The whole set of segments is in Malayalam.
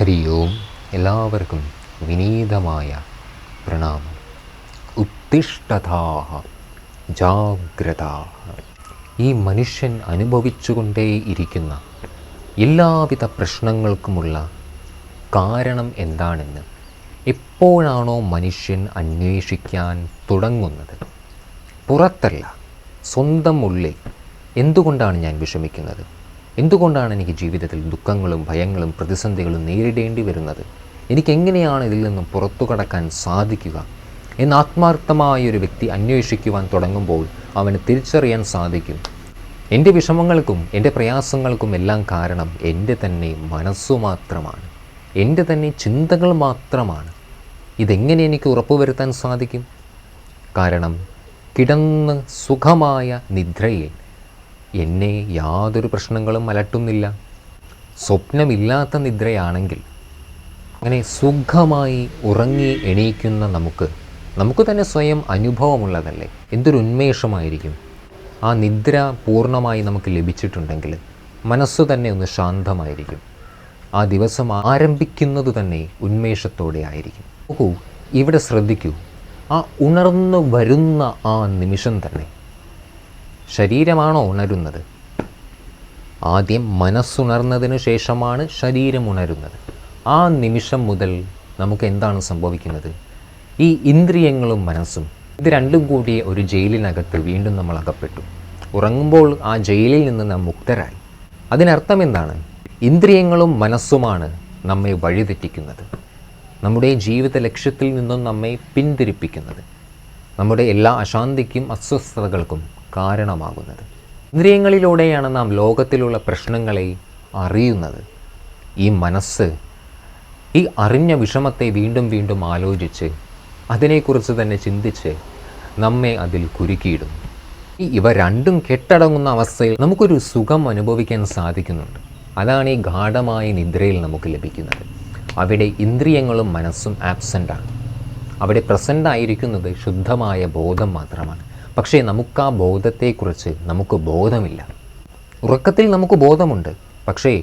ഹരി ഓം. എല്ലാവർക്കും വിനീതമായ പ്രണാമം. ഉത്തിഷ്ഠതാഹ ജാഗ്രതാഹ. ഈ മനുഷ്യൻ അനുഭവിച്ചുകൊണ്ടേയിരിക്കുന്ന എല്ലാവിധ പ്രശ്നങ്ങൾക്കുമുള്ള കാരണം എന്താണെന്ന് എപ്പോഴാണോ മനുഷ്യൻ അന്വേഷിക്കാൻ തുടങ്ങുന്നത്? പുറത്തല്ല സ്വന്തം ഉള്ളിൽ. എന്തുകൊണ്ടാണ് ഞാൻ വിഷമിക്കുന്നത്? എന്തുകൊണ്ടാണ് എനിക്ക് ജീവിതത്തിൽ ദുഃഖങ്ങളും ഭയങ്ങളും പ്രതിസന്ധികളും നേരിടേണ്ടി വരുന്നത്? എനിക്ക് എങ്ങനെയാണ് ഇതിൽ നിന്നും പുറത്തു കടക്കാൻ സാധിക്കുക? എന്ന് ആത്മാർത്ഥമായ ഒരു വ്യക്തി അന്വേഷിക്കുവാൻ തുടങ്ങുമ്പോൾ അവന് തിരിച്ചറിയാൻ സാധിക്കും. എന്റെ വിഷമങ്ങൾക്കും എന്റെ പ്രയാസങ്ങൾക്കും എല്ലാം കാരണം എന്റെ തന്നെ മനസ്സു മാത്രമാണ്. എന്റെ തന്നെ ചിന്തകൾ മാത്രമാണ്. ഇതെങ്ങനെ എനിക്ക് ഉറപ്പുവരുത്താൻ സാധിക്കും? കാരണം കിടന്ന് സുഖമായ നിദ്രയിൽ എന്നെ യാതൊരു പ്രശ്നങ്ങളും അലട്ടുന്നില്ല. സ്വപ്നമില്ലാത്ത നിദ്രയാണെങ്കിൽ അങ്ങനെ സുഖമായി ഉറങ്ങി എണീക്കുന്ന നമുക്ക് നമുക്ക് തന്നെ സ്വയം അനുഭവമുള്ളതല്ലേ? എന്തൊരു ഉന്മേഷമായിരിക്കും. ആ നിദ്ര പൂർണമായി നമുക്ക് ലഭിച്ചിട്ടുണ്ടെങ്കിൽ മനസ്സ് തന്നെ ഒന്ന് ശാന്തമായിരിക്കും. ആ ദിവസം ആരംഭിക്കുന്നത് തന്നെ ഉന്മേഷത്തോടെ ആയിരിക്കും. നോക്കൂ ഇവിടെ ശ്രദ്ധിക്കൂ. ആ ഉണർന്നു വരുന്ന ആ നിമിഷം തന്നെ ശരീരമാണോ ഉണരുന്നത്? ആദ്യം മനസ്സുണർന്നതിന് ശേഷമാണ് ശരീരം ഉണരുന്നത്. ആ നിമിഷം മുതൽ നമുക്ക് എന്താണ് സംഭവിക്കുന്നത്? ഈ ഇന്ദ്രിയങ്ങളും മനസ്സും ഇത് രണ്ടും കൂടി ഒരു ജയിലിനകത്ത് വീണ്ടും നമ്മൾ അകപ്പെട്ടു. ഉറങ്ങുമ്പോൾ ആ ജയിലിൽ നിന്ന് നാം മുക്തരായി. അതിനർത്ഥം എന്താണ്? ഇന്ദ്രിയങ്ങളും മനസ്സുമാണ് നമ്മെ വഴിതെറ്റിക്കുന്നത്. നമ്മുടെ ജീവിത ലക്ഷ്യത്തിൽ നിന്നും നമ്മെ പിന്തിരിപ്പിക്കുന്നത്. നമ്മുടെ എല്ലാ അശാന്തിക്കും അസ്വസ്ഥതകൾക്കും കാരണമാകുന്നത്. ഇന്ദ്രിയങ്ങളിലൂടെയാണ് നാം ലോകത്തിലുള്ള പ്രശ്നങ്ങളെ അറിയുന്നത്. ഈ മനസ്സ് ഈ അറിഞ്ഞ വിഷമത്തെ വീണ്ടും വീണ്ടും ആലോചിച്ച് അതിനെക്കുറിച്ച് തന്നെ ചിന്തിച്ച് നമ്മെ അതിൽ കുരുക്കിയിടുന്നു. ഈ ഇവ രണ്ടും കെട്ടടങ്ങുന്ന അവസ്ഥയിൽ നമുക്കൊരു സുഖം അനുഭവിക്കാൻ സാധിക്കുന്നുണ്ട്. അതാണ് ഈ ഗാഠമായ നിദ്രയിൽ നമുക്ക് ലഭിക്കുന്നത്. അവിടെ ഇന്ദ്രിയങ്ങളും മനസ്സും ആബ്സെന്റാണ് അവിടെ പ്രസന്റ് ആയിരിക്കുന്നത് ശുദ്ധമായ ബോധം മാത്രമാണ്. പക്ഷേ നമുക്ക് ആ ബോധത്തെക്കുറിച്ച് നമുക്ക് ബോധമില്ല. ഉറക്കത്തിൽ നമുക്ക് ബോധമുണ്ട്. പക്ഷേ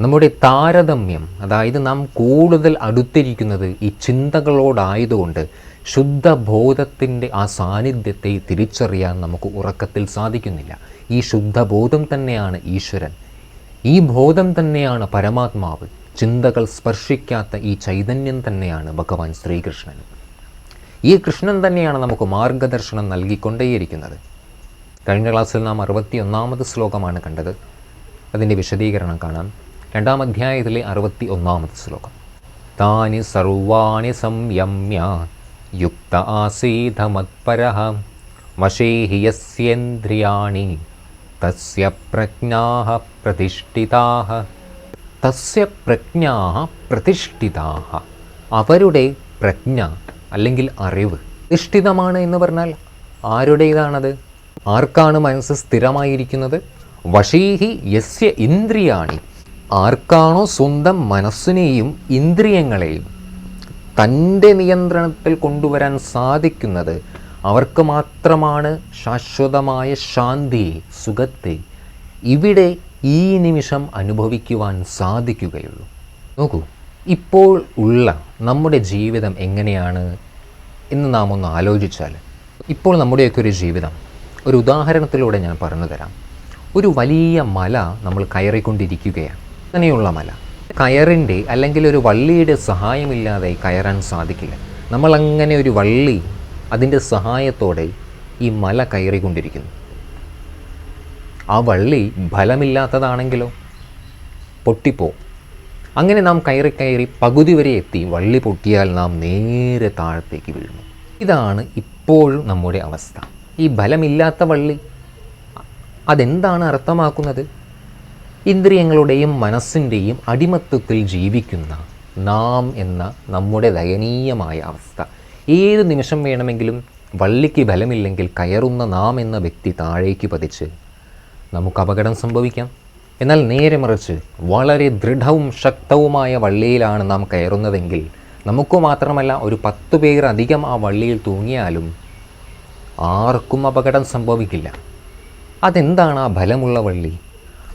നമ്മുടെ താരതമ്യം അതായത് നാം കൂടുതൽ അടുത്തിരിക്കുന്നത് ഈ ചിന്തകളോടായതുകൊണ്ട് ശുദ്ധബോധത്തിന്റെ ആ സാന്നിധ്യത്തെ തിരിച്ചറിയാൻ നമുക്ക് ഉറക്കത്തിൽ സാധിക്കുന്നില്ല. ഈ ശുദ്ധബോധം തന്നെയാണ് ഈശ്വരൻ. ഈ ബോധം തന്നെയാണ് പരമാത്മാവ്. ചിന്തകൾ സ്പർശിക്കാത്ത ഈ ചൈതന്യം തന്നെയാണ് ഭഗവാൻ ശ്രീകൃഷ്ണൻ. ഈ കൃഷ്ണൻ തന്നെയാണ് നമുക്ക് മാർഗദർശനം നൽകിക്കൊണ്ടേയിരിക്കുന്നത്. കഴിഞ്ഞ ക്ലാസ്സിൽ നാം അറുപത്തി ഒന്നാമത് ശ്ലോകമാണ് കണ്ടത്. അതിന്റെ വിശദീകരണം കാണാം. രണ്ടാം അധ്യായത്തിലെ അറുപത്തി ഒന്നാമത് ശ്ലോകം. താനി സർവാണി സംയമ്യ യുക്ത ആസീത മത്പര തസ്യ പ്രജ്ഞാ പ്രതിഷ്ഠിതാ തസ്യ പ്രജ്ഞാ പ്രതിഷ്ഠിതാ അവരുടെ പ്രജ്ഞ അല്ലെങ്കിൽ അറിവ്. അധിഷ്ഠിതമാണ് എന്ന് പറഞ്ഞാൽ ആരുടേതാണത്? ആർക്കാണ് മനസ്സ് സ്ഥിരമായിരിക്കുന്നത്? വശീഹി യസ്യ ഇന്ദ്രിയാണി. ആർക്കാണോ സ്വന്തം മനസ്സിനെയും ഇന്ദ്രിയങ്ങളെയും തന്റെ നിയന്ത്രണത്തിൽ കൊണ്ടുവരാൻ സാധിക്കുന്നത്? അവർക്ക് മാത്രമാണ് ശാശ്വതമായ ശാന്തി സുഖത്തെ ഇവിടെ ഈ നിമിഷം അനുഭവിക്കുവാൻ സാധിക്കുകയുള്ളൂ. നോക്കൂ ഇപ്പോൾ ഉള്ള നമ്മുടെ ജീവിതം എങ്ങനെയാണ് എന്ന് നാം ഒന്ന് ആലോചിച്ചാൽ ഇപ്പോൾ നമ്മുടെയൊക്കെ ഒരു ജീവിതം ഒരു ഉദാഹരണത്തിലൂടെ ഞാൻ പറഞ്ഞു തരാം. ഒരു വലിയ മല നമ്മൾ കയറിക്കൊണ്ടിരിക്കുകയാണ്. അങ്ങനെയുള്ള മല. കയറിന്റെ അല്ലെങ്കിൽ ഒരു വള്ളിയുടെ സഹായമില്ലാതെ കയറാൻ സാധിക്കില്ല. നമ്മൾ അങ്ങനെ ഒരു വള്ളി അതിന്റെ സഹായത്തോടെ ഈ മല കയറിക്കൊണ്ടിരിക്കുന്നു. ആ വള്ളി ഫലമില്ലാത്തതാണെങ്കിലോ? പൊട്ടിപ്പോ അങ്ങനെ നാം കയറി കയറി പകുതി വരെ എത്തി. വള്ളി പൊട്ടിയാൽ നാം നേരെ താഴത്തേക്ക് വീഴുന്നു. ഇതാണ് ഇപ്പോഴും നമ്മുടെ അവസ്ഥ. ഈ ബലമില്ലാത്ത വള്ളി അതെന്താണ് അർത്ഥമാക്കുന്നത്? ഇന്ദ്രിയങ്ങളുടെയും മനസ്സിന്റെയും അടിമത്വത്തിൽ ജീവിക്കുന്ന നാം എന്ന നമ്മുടെ ദയനീയമായ അവസ്ഥ. ഏത് നിമിഷം വേണമെങ്കിലും വള്ളിക്ക് ബലമില്ലെങ്കിൽ കയറുന്ന നാം എന്ന വ്യക്തി താഴേക്ക് പതിച്ച് നമുക്ക് അപകടം സംഭവിക്കാം. എന്നാൽ നേരെ മറിച്ച് വളരെ ദൃഢവും ശക്തവുമായ വള്ളിയിലാണ് നാം കയറുന്നതെങ്കിൽ നമുക്ക് മാത്രമല്ല ഒരു പത്ത് പേർ അധികം ആ വള്ളിയിൽ തൂങ്ങിയാലും ആർക്കും അപകടം സംഭവിക്കില്ല. അതെന്താണ് ആ ഫലമുള്ള വള്ളി?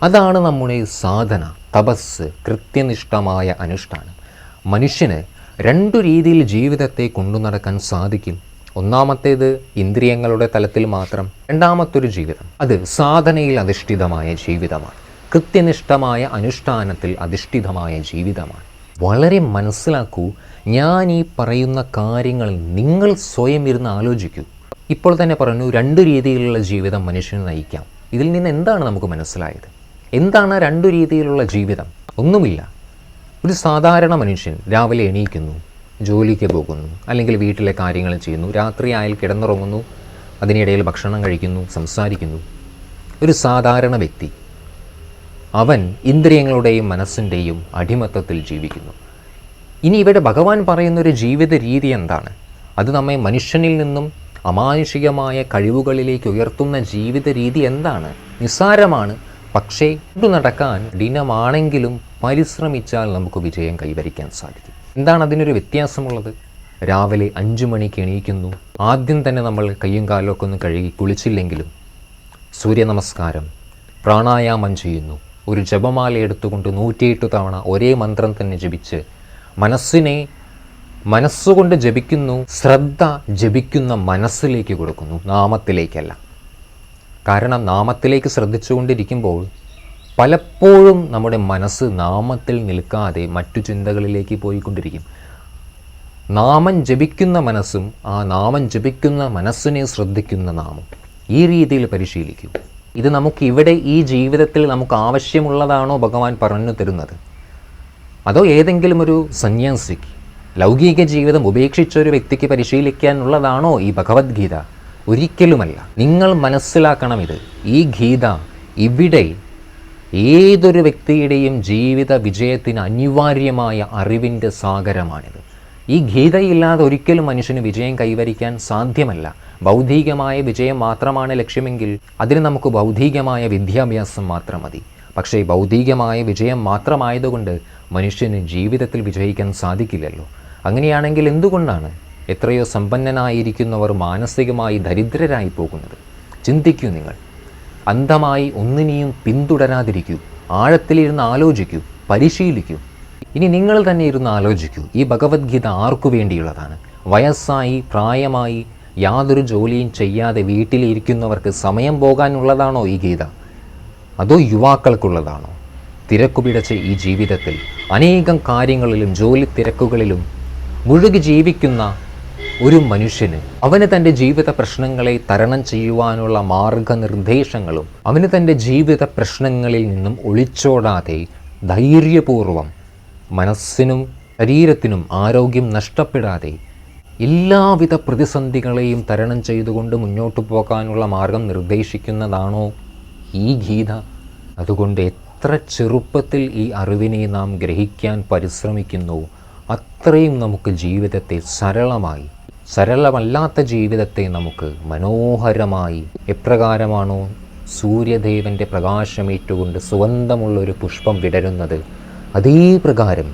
അതാണ് നമ്മുടെ സാധന തപസ് കൃത്യനിഷ്ഠമായ അനുഷ്ഠാനം. മനുഷ്യന് രണ്ടു രീതിയിൽ ജീവിതത്തെ കൊണ്ടു നടക്കാൻ സാധിക്കും. ഒന്നാമത്തേത് ഇന്ദ്രിയങ്ങളുടെ തലത്തിൽ മാത്രം രണ്ടാമത്തൊരു ജീവിതം. അത് സാധനയിൽ അധിഷ്ഠിതമായ ജീവിതമാണ്. കൃത്യനിഷ്ഠമായ അനുഷ്ഠാനത്തിൽ അധിഷ്ഠിതമായ ജീവിതമാണ്. വളരെ മനസ്സിലാക്കൂ ഞാൻ ഈ പറയുന്ന കാര്യങ്ങൾ നിങ്ങൾ സ്വയം ഇരുന്ന് ആലോചിക്കൂ. ഇപ്പോൾ തന്നെ പറഞ്ഞു രണ്ട് രീതിയിലുള്ള ജീവിതം മനുഷ്യന് നയിക്കാം. ഇതിൽ നിന്ന് എന്താണ് നമുക്ക് മനസ്സിലായത്? എന്താണ് രണ്ടു രീതിയിലുള്ള ജീവിതം? ഒന്നുമില്ല. ഒരു സാധാരണ മനുഷ്യൻ രാവിലെ എണീക്കുന്നു ജോലിക്ക് പോകുന്നു അല്ലെങ്കിൽ വീട്ടിലെ കാര്യങ്ങൾ ചെയ്യുന്നു രാത്രി ആയാൽ കിടന്നുറങ്ങുന്നു അതിനിടയിൽ ഭക്ഷണം കഴിക്കുന്നു സംസാരിക്കുന്നു. ഒരു സാധാരണ വ്യക്തി അവൻ ഇന്ദ്രിയങ്ങളുടെയും മനസ്സിന്റെയും അടിമത്തത്തിൽ ജീവിക്കുന്നു. ഇനി ഇവിടെ ഭഗവാൻ പറയുന്നൊരു ജീവിത രീതി എന്താണ്? അത് നമ്മെ മനുഷ്യനിൽ നിന്നും അമാനുഷികമായ കഴിവുകളിലേക്ക് ഉയർത്തുന്ന ജീവിത രീതി എന്താണ്? നിസ്സാരമാണ്. പക്ഷേ ഇത് നടക്കാൻ ദിനമാണെങ്കിലും പരിശ്രമിച്ചാൽ നമുക്ക് വിജയം കൈവരിക്കാൻ സാധിക്കും. എന്താണ് അതിനൊരു വ്യത്യാസമുള്ളത്? രാവിലെ അഞ്ചു മണിക്ക് എണീക്കുന്നു. ആദ്യം തന്നെ നമ്മൾ കയ്യും കാലമൊക്കെ ഒന്ന് കഴുകി കുളിച്ചില്ലെങ്കിലും സൂര്യ നമസ്കാരം പ്രാണായാമം ചെയ്യുന്നു. ഒരു ജപമാല എടുത്തുകൊണ്ട് നൂറ്റിയെട്ട് തവണ ഒരേ മന്ത്രം തന്നെ ജപിച്ച് മനസ്സിനെ മനസ്സുകൊണ്ട് ജപിക്കുന്നു ശ്രദ്ധ ജപിക്കുന്ന മനസ്സിലേക്ക് കൊടുക്കുന്നു നാമത്തിലേക്കല്ല. കാരണം നാമത്തിലേക്ക് ശ്രദ്ധിച്ചുകൊണ്ടിരിക്കുമ്പോൾ പലപ്പോഴും നമ്മുടെ മനസ്സ് നാമത്തിൽ നിൽക്കാതെ മറ്റു ചിന്തകളിലേക്ക് പോയിക്കൊണ്ടിരിക്കും. നാമം ജപിക്കുന്ന മനസ്സും ആ നാമം ജപിക്കുന്ന മനസ്സിനെ ശ്രദ്ധിക്കുന്ന നാമം ഈ രീതിയിൽ പരിശീലിക്കൂ. ഇത് നമുക്ക് ഇവിടെ ഈ ജീവിതത്തിൽ നമുക്ക് ആവശ്യമുള്ളതാണോ ഭഗവാൻ പറഞ്ഞു തരുന്നത്? അതോ ഏതെങ്കിലും ഒരു സന്യാസിക്ക് ലൗകിക ജീവിതം ഉപേക്ഷിച്ച ഒരു വ്യക്തിക്ക് പരിശീലിക്കാനുള്ളതാണോ ഈ ഭഗവത്ഗീത? ഒരിക്കലുമല്ല. നിങ്ങൾ മനസ്സിലാക്കണം ഇത്. ഈ ഗീത ഇവിടെ ഏതൊരു വ്യക്തിയുടെയും ജീവിത വിജയത്തിന് അനിവാര്യമായ അറിവിന്റെ സാഗരമാണിത്. ഈ ഗീതയില്ലാതെ ഒരിക്കലും മനുഷ്യന് വിജയം കൈവരിക്കാൻ സാധ്യമല്ല. ബൗദ്ധികമായ വിജയം മാത്രമാണ് ലക്ഷ്യമെങ്കിൽ അതിന് നമുക്ക് ബൗദ്ധികമായ വിദ്യാഭ്യാസം മാത്രം മതി. പക്ഷേ ബൗദ്ധികമായ വിജയം മാത്രമായതുകൊണ്ട് മനുഷ്യന് ജീവിതത്തിൽ വിജയിക്കാൻ സാധിക്കില്ലല്ലോ. അങ്ങനെയാണെങ്കിൽ എന്തുകൊണ്ടാണ് എത്രയോ സമ്പന്നനായിരിക്കുന്നവർ മാനസികമായി ദരിദ്രരായി പോകുന്നത്? ചിന്തിക്കൂ നിങ്ങൾ. അന്ധമായി ഒന്നിനെയും പിന്തുടരാതിരിക്കൂ. ആഴത്തിലിരുന്ന് ആലോചിക്കൂ. പരിശീലിക്കൂ. ഇനി നിങ്ങൾ തന്നെ ഇരുന്ന് ആലോചിക്കൂ. ഈ ഭഗവത്ഗീത ആർക്കു വേണ്ടിയുള്ളതാണ്? വയസ്സായി പ്രായമായി യാതൊരു ജോലിയും ചെയ്യാതെ വീട്ടിലിരിക്കുന്നവർക്ക് സമയം പോകാനുള്ളതാണോ ഈ ഗീത? അതോ യുവാക്കൾക്കുള്ളതാണോ? തിരക്കു പിടച്ച ഈ ജീവിതത്തിൽ അനേകം കാര്യങ്ങളിലും ജോലി തിരക്കുകളിലും മുഴുകി ജീവിക്കുന്ന ഒരു മനുഷ്യന് അവന് തന്റെ ജീവിത പ്രശ്നങ്ങളെ തരണം ചെയ്യുവാനുള്ള മാർഗനിർദ്ദേശങ്ങളും അവന് തന്റെ ജീവിത പ്രശ്നങ്ങളിൽ നിന്നും ഒളിച്ചോടാതെ ധൈര്യപൂർവം മനസ്സിനും ശരീരത്തിനും ആരോഗ്യം നഷ്ടപ്പെടാതെ എല്ലാവിധ പ്രതിസന്ധികളെയും തരണം ചെയ്തുകൊണ്ട് മുന്നോട്ട് പോകാനുള്ള മാർഗം നിർദ്ദേശിക്കുന്നതാണോ ഈ ഗീത? അതുകൊണ്ട് എത്ര ചെറുപ്പത്തിൽ ഈ അറിവിനെ നാം ഗ്രഹിക്കാൻ പരിശ്രമിക്കുന്നു അത്രയും നമുക്ക് ജീവിതത്തെ സരളമായി സരളമല്ലാത്ത ജീവിതത്തെ നമുക്ക് മനോഹരമായി. എപ്രകാരമാണോ സൂര്യദേവന്റെ പ്രകാശമേറ്റുകൊണ്ട് സുഗന്ധമുള്ള ഒരു പുഷ്പം വിടരുന്നത്? അതേ പ്രകാരം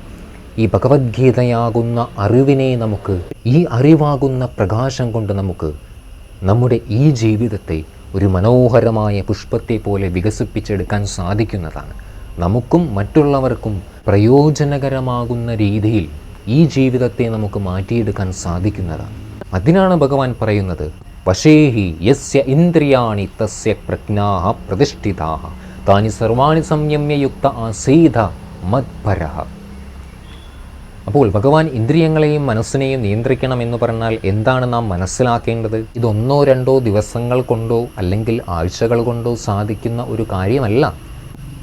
ഈ ഭഗവത്ഗീതയാകുന്ന അറിവിനെ നമുക്ക് ഈ അറിവാകുന്ന പ്രകാശം കൊണ്ട് നമുക്ക് നമ്മുടെ ഈ ജീവിതത്തെ ഒരു മനോഹരമായ പുഷ്പത്തെ പോലെ വികസിപ്പിച്ചെടുക്കാൻ സാധിക്കുന്നതാണ്. നമുക്കും മറ്റുള്ളവർക്കും പ്രയോജനകരമാകുന്ന രീതിയിൽ ഈ ജീവിതത്തെ നമുക്ക് മാറ്റിയെടുക്കാൻ സാധിക്കുന്നതാണ്. അതിനാണ് ഭഗവാൻ പറയുന്നത് വശേഹി യസ്യ ഇന്ദ്രിയാണി തസ്യ പ്രജ്ഞാ പ്രതിഷ്ഠിതാ താനി സർവാണി സംയമ്യയുക്ത ആസീത മത്പരഃ അപ്പോൾ ഭഗവാൻ ഇന്ദ്രിയങ്ങളെയും മനസ്സിനെയും നിയന്ത്രിക്കണം എന്ന് പറഞ്ഞാൽ എന്താണ് നാം മനസ്സിലാക്കേണ്ടത്? ഇതൊന്നോ രണ്ടോ ദിവസങ്ങൾ കൊണ്ടോ അല്ലെങ്കിൽ ആഴ്ചകൾ കൊണ്ടോ സാധിക്കുന്ന ഒരു കാര്യമല്ല.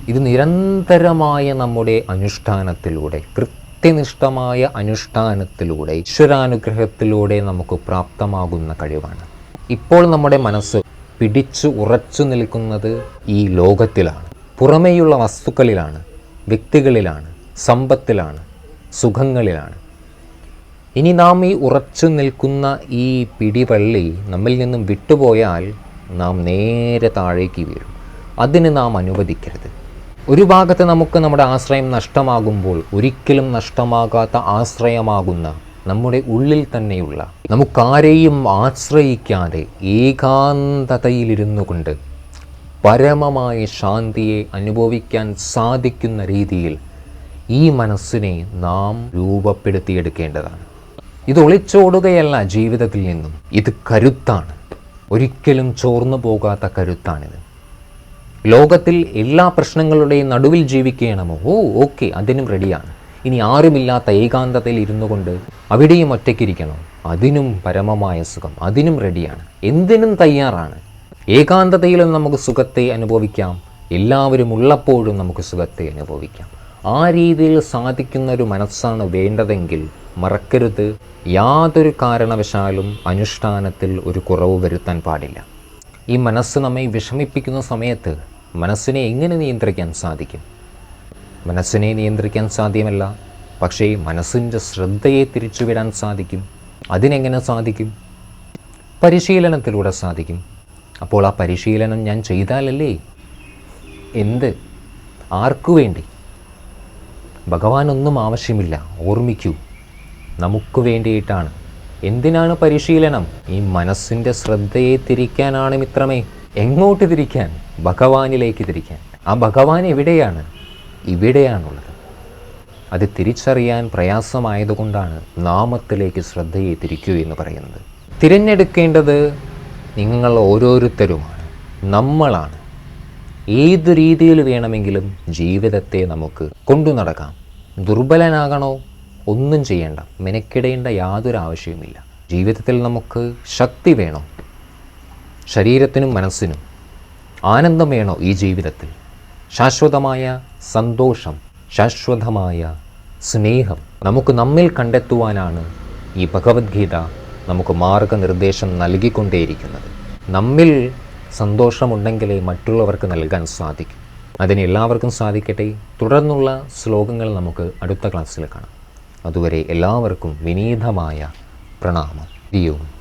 ഇത് നിരന്തരമായ നമ്മുടെ അനുഷ്ഠാനത്തിലൂടെ കൃത്യനിഷ്ഠമായ അനുഷ്ഠാനത്തിലൂടെ ഈശ്വരാനുഗ്രഹത്തിലൂടെ നമുക്ക് പ്രാപ്തമാകുന്ന കഴിവാണ്. ഇപ്പോൾ നമ്മുടെ മനസ്സ് പിടിച്ചു ഉറച്ചു നിൽക്കുന്നത് ഈ ലോകത്തിലാണ്. പുറമേയുള്ള വസ്തുക്കളിലാണ് വ്യക്തികളിലാണ് സമ്പത്തിലാണ് സുഖങ്ങളിലാണ്. ഇനി നാം ഈ ഉറച്ചു നിൽക്കുന്ന ഈ പിടിവള്ളി നമ്മിൽ നിന്നും വിട്ടുപോയാൽ നാം നേരെ താഴേക്ക് വീഴും. അതിന് നാം അനുവദിക്കരുത്. ഒരു ഭാഗത്ത് നമുക്ക് നമ്മുടെ ആശ്രയം നഷ്ടമാകുമ്പോൾ ഒരിക്കലും നഷ്ടമാകാത്ത ആശ്രയമാകുന്ന നമ്മുടെ ഉള്ളിൽ തന്നെയുള്ള നമുക്കാരെയും ആശ്രയിക്കാതെ ഏകാന്തതയിലിരുന്നു കൊണ്ട് പരമമായ ശാന്തിയെ അനുഭവിക്കാൻ സാധിക്കുന്ന രീതിയിൽ ഈ മനസ്സിനെ നാം രൂപപ്പെടുത്തിയെടുക്കേണ്ടതാണ്. ഇത് ഒളിച്ചോടുകയല്ല ജീവിതത്തിൽ നിന്നും. ഇത് കരുത്താണ്. ഒരിക്കലും ചോർന്നു പോകാത്ത കരുത്താണിത്. ലോകത്തിൽ എല്ലാ പ്രശ്നങ്ങളുടെയും നടുവിൽ ജീവിക്കണമോ? ഓ ഓക്കെ അതിനും റെഡിയാണ്. ഇനി ആരുമില്ലാത്ത ഏകാന്തതയിൽ ഇരുന്നു കൊണ്ട് അവിടെയും ഒറ്റയ്ക്കിരിക്കണം അതിനും പരമമായ സുഖം അതിനും റെഡിയാണ്. എന്തിനും തയ്യാറാണ്. ഏകാന്തതയിലും നമുക്ക് സുഖത്തെ അനുഭവിക്കാം. എല്ലാവരും ഉള്ളപ്പോഴും നമുക്ക് സുഖത്തെ അനുഭവിക്കാം. ആ രീതിയിൽ സാധിക്കുന്ന ഒരു മനസ്സാണ് വേണ്ടതെങ്കിൽ മറക്കരുത്. യാതൊരു കാരണവശാലും അനുഷ്ഠാനത്തിൽ ഒരു കുറവ് വരുത്താൻ പാടില്ല. ഈ മനസ്സ് നമ്മെ വിഷമിപ്പിക്കുന്ന സമയത്ത് മനസ്സിനെ എങ്ങനെ നിയന്ത്രിക്കാൻ സാധിക്കും? മനസ്സിനെ നിയന്ത്രിക്കാൻ സാധ്യമല്ല. പക്ഷേ മനസ്സിന്റെ ശ്രദ്ധയെ തിരിച്ചുവിടാൻ സാധിക്കും. അതിനെങ്ങനെ സാധിക്കും? പരിശീലനത്തിലൂടെ സാധിക്കും. അപ്പോൾ ആ പരിശീലനം ഞാൻ ചെയ്താലല്ലേ? എന്ത്? ആർക്കു വേണ്ടി? ഭഗവാനൊന്നും ആവശ്യമില്ല. ഓർമ്മിക്കൂ നമുക്ക് വേണ്ടിയിട്ടാണ്. എന്തിനാണ് പരിശീലനം? ഈ മനസ്സിന്റെ ശ്രദ്ധയെ തിരിക്കാനാണ് മിത്രമേ. എങ്ങോട്ട് തിരിക്കാൻ? ഭഗവാനിലേക്ക് തിരിക്കാൻ. ആ ഭഗവാൻ എവിടെയാണ്? ഇവിടെയാണുള്ളത്. അത് തിരിച്ചറിയാൻ പ്രയാസമായതുകൊണ്ടാണ് നാമത്തിലേക്ക് ശ്രദ്ധയെ തിരിക്കൂ എന്ന് പറയുന്നത്. തിരഞ്ഞെടുക്കേണ്ടത് നിങ്ങൾ ഓരോരുത്തരുമാണ്. നമ്മളാണ്. ഏത് രീതിയിൽ വേണമെങ്കിലും ജീവിതത്തെ നമുക്ക് കൊണ്ടു നടക്കാം. ദുർബലനാകണോ? ഒന്നും ചെയ്യേണ്ട. മെനക്കിടേണ്ട യാതൊരു ആവശ്യവുമില്ല. ജീവിതത്തിൽ നമുക്ക് ശക്തി വേണോ. ശരീരത്തിനും മനസ്സിനും ആനന്ദം വേണോ ഈ ജീവിതത്തിൽ? ശാശ്വതമായ സന്തോഷം ശാശ്വതമായ സ്നേഹം നമുക്ക് നമ്മിൽ കണ്ടെത്തുവാനാണ് ഈ ഭഗവത്ഗീത നമുക്ക് മാർഗനിർദ്ദേശം നൽകിക്കൊണ്ടേയിരിക്കുന്നത്. നമ്മിൽ സന്തോഷമുണ്ടെങ്കിലേ മറ്റുള്ളവർക്ക് നൽകാൻ സാധിക്കും. അതിന് എല്ലാവർക്കും സാധിക്കട്ടെ. തുടർന്നുള്ള ശ്ലോകങ്ങൾ നമുക്ക് അടുത്ത ക്ലാസ്സിൽ കാണാം. അതുവരെ എല്ലാവർക്കും വിനീതമായ പ്രണാമം. ദിയവും